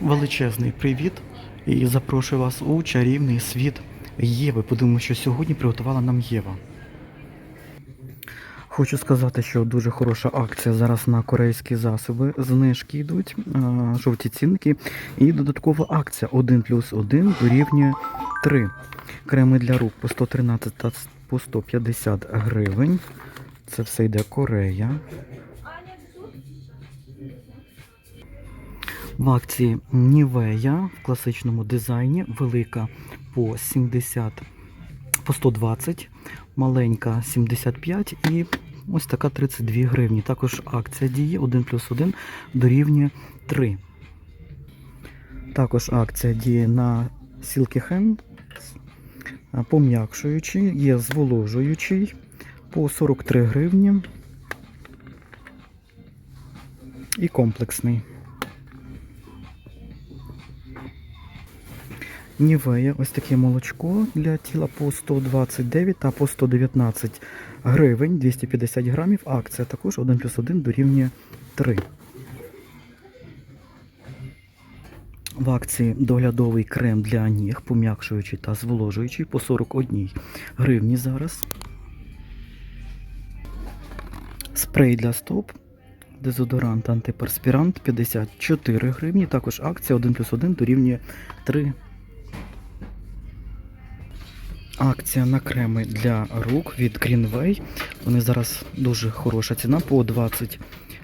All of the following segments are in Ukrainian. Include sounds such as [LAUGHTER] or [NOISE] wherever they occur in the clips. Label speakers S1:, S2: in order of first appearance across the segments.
S1: величезний привіт і запрошую вас у чарівний світ Єви. Подивимося, що сьогодні приготувала нам Єва. Хочу сказати, що дуже хороша акція зараз на корейські засоби. Знижки йдуть, жовті цінники. І додаткова акція 1 плюс 1 дорівнює 3. Креми для рук по 113 та по 150 гривень. Це все йде Корея. В акції Нівея в класичному дизайні велика по 70 по 120, маленька 75 і ось така 32 гривні. Також акція діє 1 плюс 1 дорівнює 3. Також акція діє на Silky Hand, пом'якшуючий, є зволожуючий по 43 гривні і комплексний. Нівея, ось таке молочко для тіла по 129 та по 119 гривень, 250 грамів. Акція також 1 плюс 1 дорівнює 3. В акції доглядовий крем для ніг, пом'якшуючий та зволожуючий по 41 гривні зараз. Спрей для стоп. Дезодорант антиперспірант 54 гривні. Також акція 1 плюс 1 дорівнює 3 Акція на креми для рук від Greenway. Вони зараз дуже хороша ціна по 20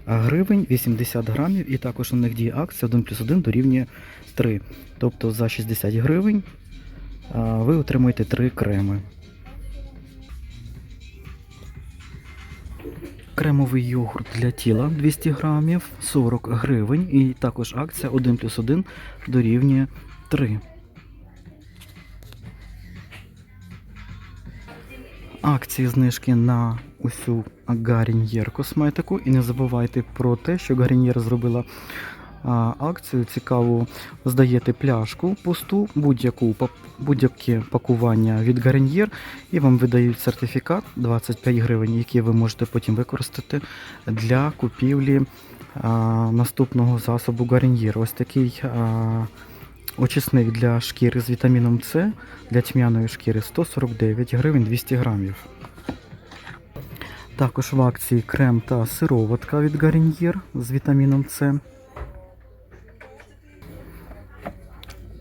S1: гривень, 80 грамів. І також у них діє акція 1 плюс 1 дорівнює 3. Тобто за 60 гривень ви отримуєте 3 креми. Кремовий йогурт для тіла 200 грамів, 40 гривень. І також акція 1 плюс 1 дорівнює 3. Акції знижки на усю Гарін'єр косметику. І не забувайте про те, що Гарін'єр зробила акцію цікаву. Здаєте пляшку пусту, будь-яку будь-яке пакування від Гарін'єр, і вам видають сертифікат 25 гривень, який ви можете потім використати для купівлі а, наступного засобу Гарін'єр. Ось такий. А, Очисник для шкіри з вітаміном С для тьмяної шкіри 149 гривень 200 грамів. Також в акції крем та сироватка від Garnier з вітаміном С.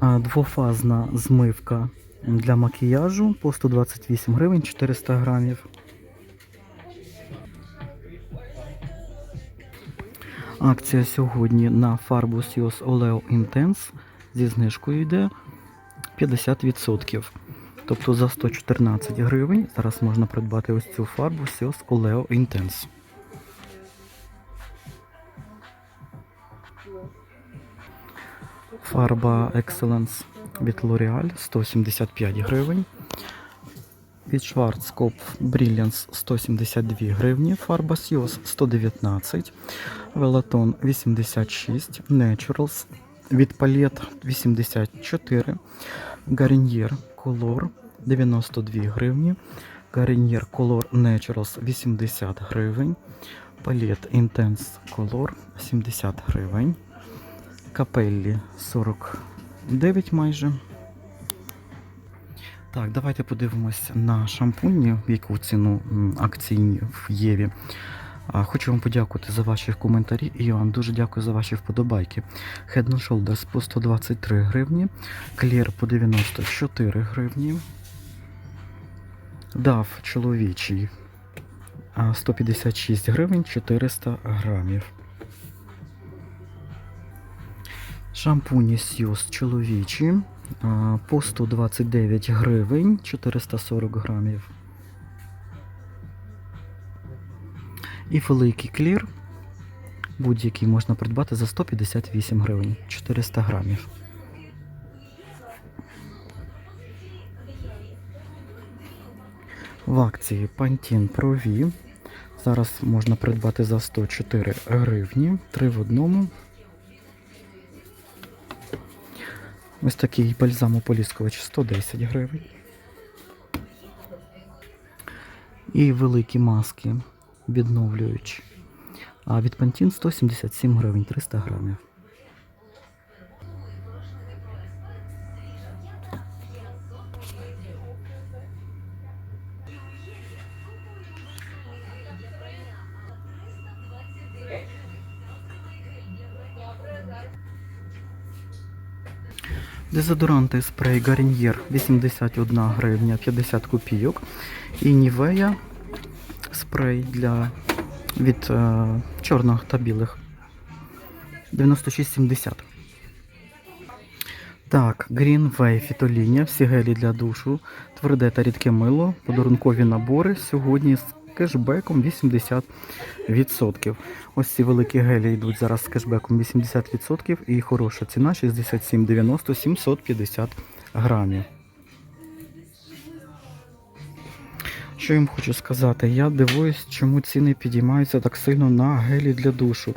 S1: Двофазна змивка для макіяжу по 128 гривень 400 грамів. Акція сьогодні на фарбу Sios Oleo Intense зі знижкою йде 50%. Тобто за 114 гривень зараз можна придбати ось цю фарбу Sios Oleo Intense. Фарба Excellence від L'Oreal 175 гривень. Від Schwarzkopf Brilliance 172 гривні. Фарба Sios 119. Велатон 86. Naturals від Palette 84. Garnier Color 92 гривні. Garnier Color Naturals 80 гривень. Palette Intense Color 70 гривень. Капеллі 49 майже. Так, давайте подивимось на шампуні, в яку ціну акційні в Єві. Хочу вам подякувати за ваші коментарі і вам дуже дякую за ваші вподобайки. Head and Shoulders по 123 гривні, Clear по 94 гривні. DAF чоловічий 156 гривень 400 грамів. Шампуні Сьюз чоловічі по 129 гривень 440 грамів. І великий клір будь-який можна придбати за 158 гривень 400 грамів. В акції Pantene Pro V зараз можна придбати за 104 гривні, 3 в одному. Ось такий бальзамополіскувач 110 гривень. І великі маски відновлюючі. А від Пантін 177 гривень 300 грамів. Дезодоранти спрей гарнієр 81 гривня 50 копійок. І Нівея спрей для від е, чорних та білих 96,70. Так, Green Way фітолінія, всі гелі для душу, тверде та рідке мило, подарункові набори сьогодні з кешбеком 80%. Ось ці великі гелі йдуть зараз з кешбеком 80% і хороша ціна 67,90 750 грамів. Що їм хочу сказати? Я дивуюсь, чому ціни підіймаються так сильно на гелі для душу.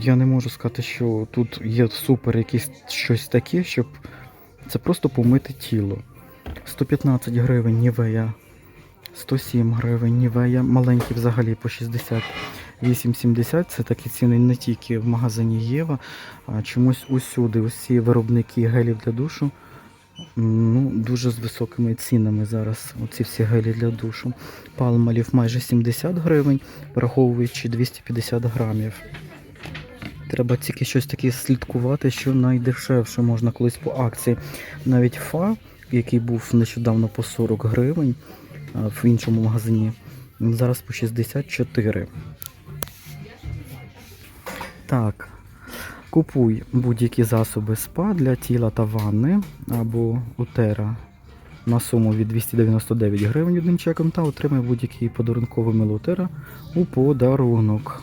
S1: Я не можу сказати, що тут є супер якесь щось таке, щоб це просто помити тіло. 115 гривень Нівея, 107 гривень Нівея, маленькі взагалі по 68,70. Це такі ціни не тільки в магазині Єва, а чомусь усюди. Усі виробники гелів для душу ну, дуже з високими цінами зараз. Оці всі гелі для душу. Палмалів майже 70 гривень, враховуючи 250 грамів. Треба тільки щось таке слідкувати, що найдешевше можна колись по акції. Навіть фа, який був нещодавно по 40 гривень в іншому магазині, зараз по 64. Так. Купуй будь-які засоби СПА для тіла та ванни або Утера на суму від 299 гривень одним чеком та отримай будь-який подарунковий мило Утера у подарунок.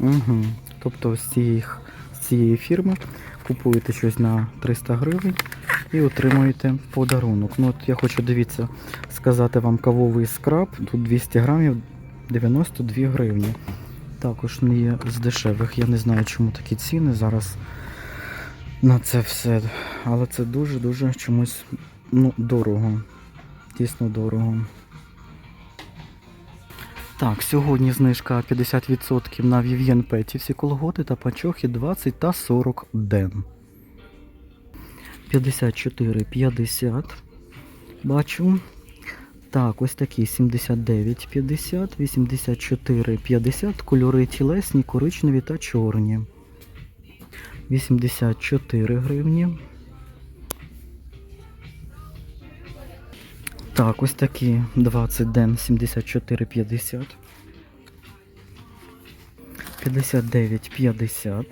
S1: Угу. Тобто з цієї, з цієї фірми купуєте щось на 300 гривень і отримуєте подарунок. Ну от я хочу дивіться сказати вам кавовий скраб, тут 200 грамів 92 гривні. Також не є з дешевих. Я не знаю, чому такі ціни зараз на це все. Але це дуже-дуже чомусь ну, дорого. Дійсно дорого. Так, сьогодні знижка 50% на Vivien Peti, всі колготи та панчохи 20 та 40 ден. 54,50. Бачу. Так, ось такі 79,50, 84,50, кольори тілесні, коричневі та чорні. 84 гривні. Так, ось такі 20 ден 74,50. 59,50.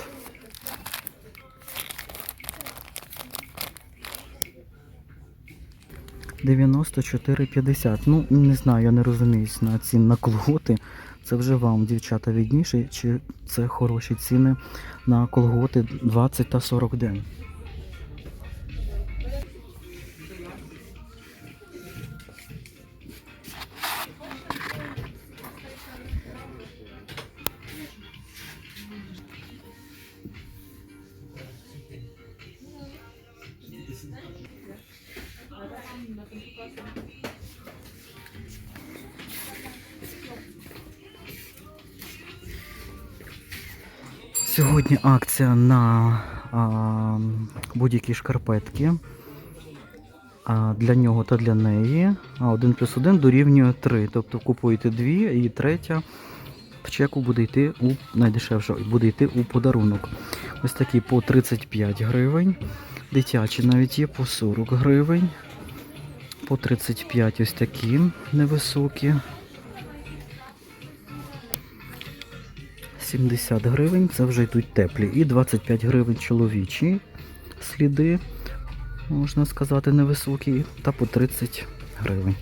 S1: Дев'яносто чотири п'ятдесят. Ну, не знаю, я не розуміюсь на цін на колготи. Це вже вам, дівчата, відніше, чи це хороші ціни на колготи 20 та 40 ден. Сьогодні акція на будь-які шкарпетки. А, для нього та для неї. А 1 плюс 1 дорівнює 3. Тобто купуєте дві і третя в чеку буде йти у найдешевше, буде йти у подарунок. Ось такі по 35 гривень. Дитячі навіть є по 40 гривень. По 35 ось такі невисокі. 70 гривень, це вже йдуть теплі. І 25 гривень чоловічі сліди, можна сказати, невисокі, та по 30 гривень.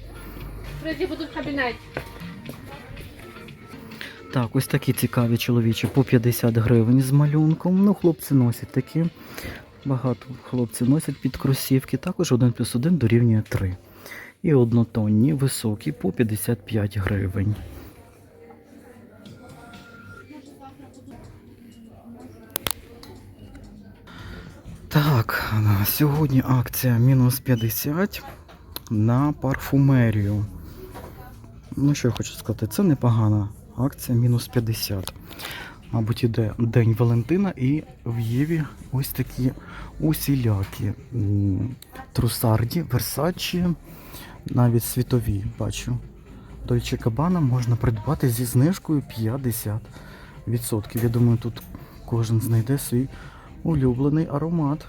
S2: Прежде буду в кабінеті.
S1: Так, ось такі цікаві чоловічі по 50 гривень з малюнком. Ну, хлопці носять такі. Багато хлопців носять під кросівки. Також 1 плюс 1 дорівнює 3. І однотонні, високі по 55 гривень. Так, сьогодні акція мінус 50 на парфумерію. Ну, що я хочу сказати, це непогана акція мінус 50. Мабуть, іде День Валентина і в Єві ось такі усілякі трусарді, Версачі, навіть світові бачу. Дольче Кабана можна придбати зі знижкою 50%. Я думаю, тут кожен знайде свій улюблений аромат.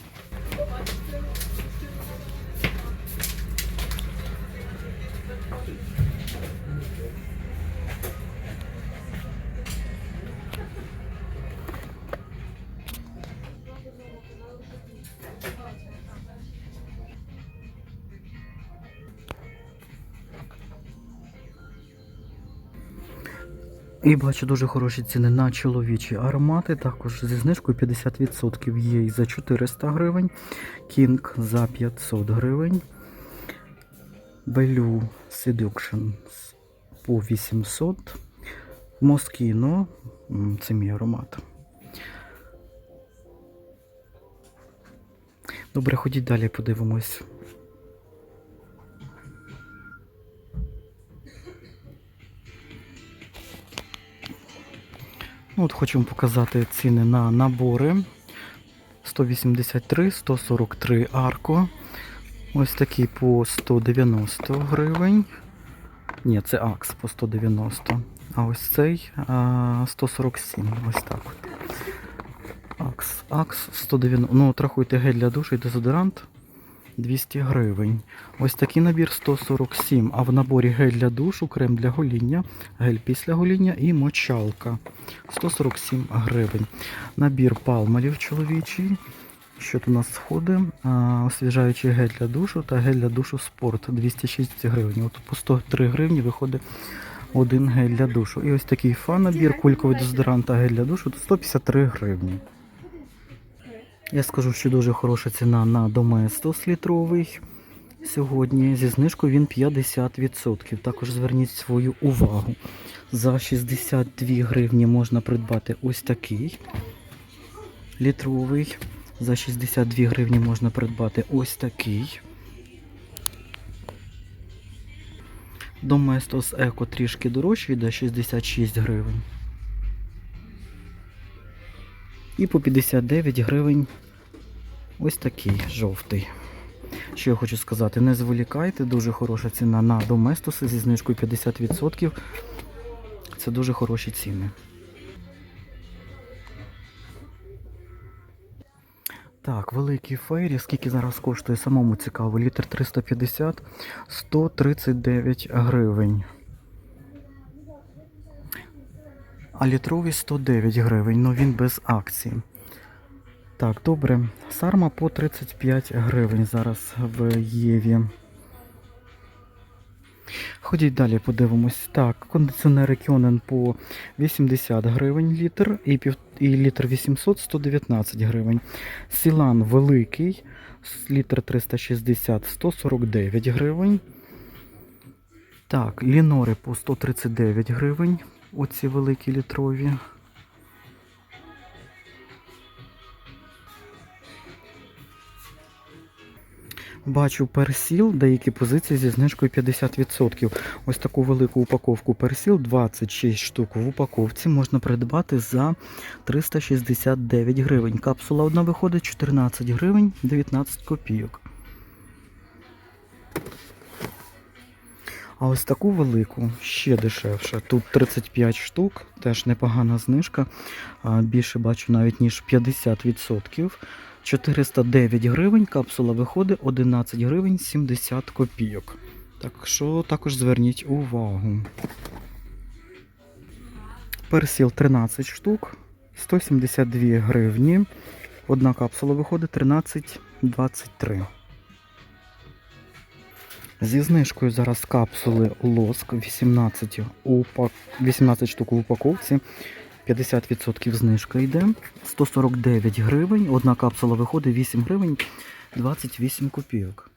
S1: І бачу дуже хороші ціни на чоловічі аромати. Також зі знижкою 50% є і за 400 гривень. Кінг за 500 гривень. Белю Seduction по 800. Москіно. Це мій аромат. Добре, ходіть далі, подивимось. Ну, от хочемо показати ціни на набори. 183, 143 арко. Ось такий по 190 гривень. Ні, це акс по 190. А ось цей 147. Ось так. Акс. Акс 190. Ну, от рахуйте гель для душу і дезодорант 200 гривень. Ось такий набір 147. А в наборі гель для душу, крем для гоління, гель після гоління і мочалка. 147 гривень. Набір палмалів чоловічий. Що тут у нас входить? Освіжаючий гель для душу та гель для душу спорт 206 гривень. От по 103 гривні виходить один гель для душу. І ось такий фан набір, кульковий дезодорант та гель для душу 153 гривні. Я скажу, що дуже хороша ціна на Доместос літровий. Сьогодні зі знижкою він 50%. Також зверніть свою увагу. За 62 гривні можна придбати ось такий літровий. За 62 гривні можна придбати ось такий. Доместос Еко трішки дорожчий, йде 66 гривень. І по 59 гривень ось такий жовтий. Що я хочу сказати, не зволікайте, дуже хороша ціна на доместоси зі знижкою 50%. Це дуже хороші ціни. Так, великий фейрі, скільки зараз коштує самому цікаво, літр 350, 139 гривень. А літровий 109 гривень, ну він без акції. Так, добре. Сарма по 35 гривень зараз в Єві. Ходіть далі, подивимось. Так, кондиціонери Кьонен по 80 гривень літр і, пів, і літр 800 119 гривень. Сілан великий, літр 360 149 гривень. Так, лінори по 139 гривень. Оці великі літрові. Бачу персіл, деякі позиції зі знижкою 50%. Ось таку велику упаковку персіл, 26 штук в упаковці, можна придбати за 369 гривень. Капсула одна виходить 14 гривень 19 копійок. А ось таку велику ще дешевше. Тут 35 штук, теж непогана знижка. Більше бачу навіть ніж 50%. 409 гривень, капсула виходить 11 гривень 70 копійок. Так що також зверніть увагу. Персіл 13 штук, 172 гривні. Одна капсула виходить 13,23. Зі знижкою зараз капсули лоск 18, упак... 18 штук в упаковці. 50% знижка йде. 149 гривень. Одна капсула виходить 8 гривень 28 копійок.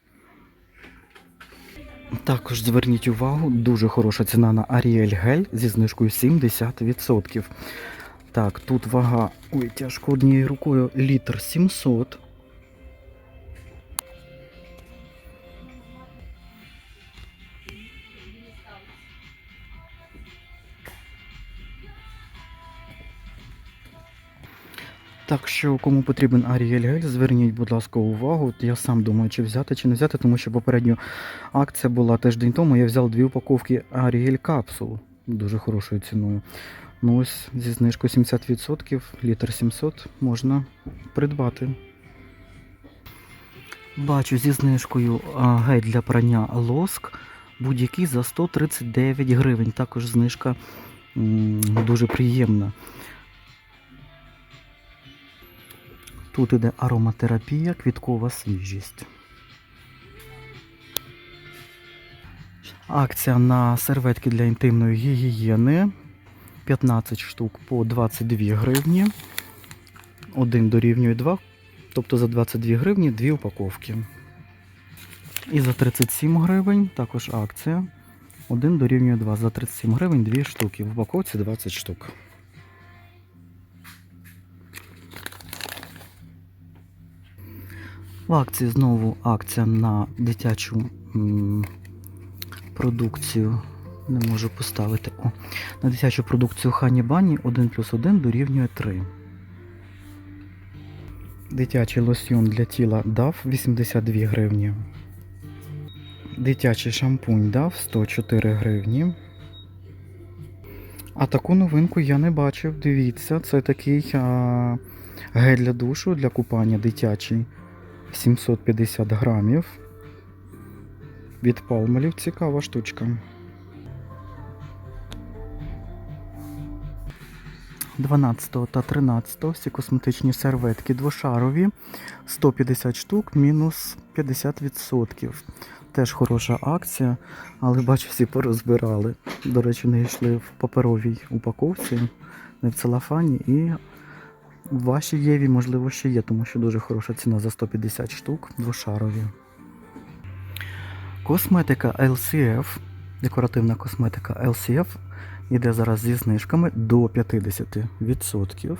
S1: Також зверніть увагу, дуже хороша ціна на Ariel Гель зі знижкою 70%. Так, тут вага, ой, тяжко однією рукою, літр 700. Так що, кому потрібен Аріель Гель, зверніть, будь ласка, увагу. Я сам думаю, чи взяти, чи не взяти, тому що попередньо акція була тиждень тому. Я взяв дві упаковки Аріель капсул дуже хорошою ціною. Ну ось зі знижкою 70%, літр 700 можна придбати. Бачу зі знижкою гель для прання лоск будь-який за 139 гривень. Також знижка м, дуже приємна. Тут іде ароматерапія, квіткова свіжість. Акція на серветки для інтимної гігієни. 15 штук по 22 гривні. Один дорівнює 2. Тобто за 22 гривні дві упаковки. І за 37 гривень також акція. Один дорівнює 2. За 37 гривень дві штуки. В упаковці 20 штук. В акції знову акція на дитячу продукцію. Не можу поставити. О, на дитячу продукцію Хані Бані 1 плюс 1 дорівнює 3. Дитячий лосьйон для тіла DAF 82 гривні. Дитячий шампунь DAF 104 гривні. А таку новинку я не бачив. Дивіться, це такий а, гель для душу для купання дитячий. 750 грамів. Від палмелів цікава штучка. 12 та 13 всі косметичні серветки двошарові 150 штук мінус 50%. Теж хороша акція, але бачу, всі порозбирали. До речі, не йшли в паперовій упаковці, не в целофані. І в вашій Єві, можливо, ще є, тому що дуже хороша ціна за 150 штук двошарові. Косметика LCF, декоративна косметика LCF Іде зараз зі знижками до 50%.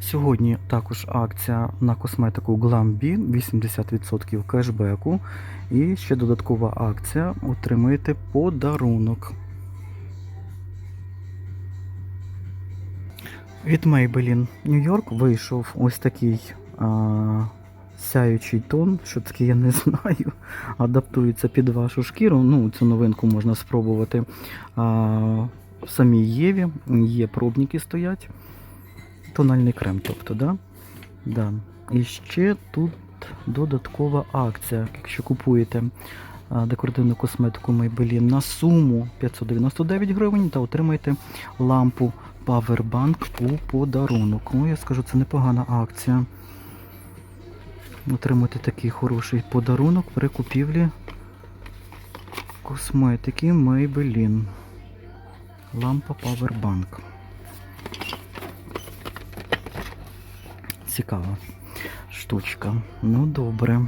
S1: Сьогодні також акція на косметику Glambi 80% кешбеку. І ще додаткова акція. Отримуєте подарунок. Від Maybelline York вийшов ось такий а, сяючий тон, що таке я не [LAUGHS] знаю. Адаптується під вашу шкіру. Ну, цю новинку можна спробувати а, в самій Єві. Є пробники стоять. Тональний крем, тобто, да? Да. І ще тут додаткова акція. Якщо купуєте декоративну косметику Maybelline на суму 599 гривень та отримаєте лампу Powerbank у подарунок. Ну, я скажу, це непогана акція отримати такий хороший подарунок при купівлі косметики Maybelline. Лампа Powerbank. Цікава штучка. Ну добре.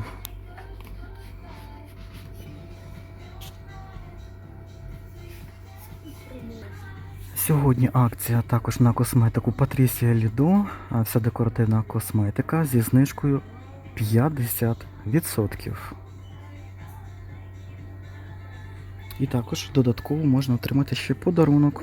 S1: Сьогодні акція також на косметику Lido, а вся декоративна косметика зі знижкою 50%. І також додатково можна отримати ще подарунок.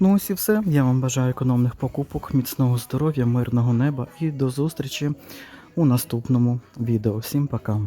S1: Ну ось і все. Я вам бажаю економних покупок, міцного здоров'я, мирного неба і до зустрічі у наступному відео. Всім пока!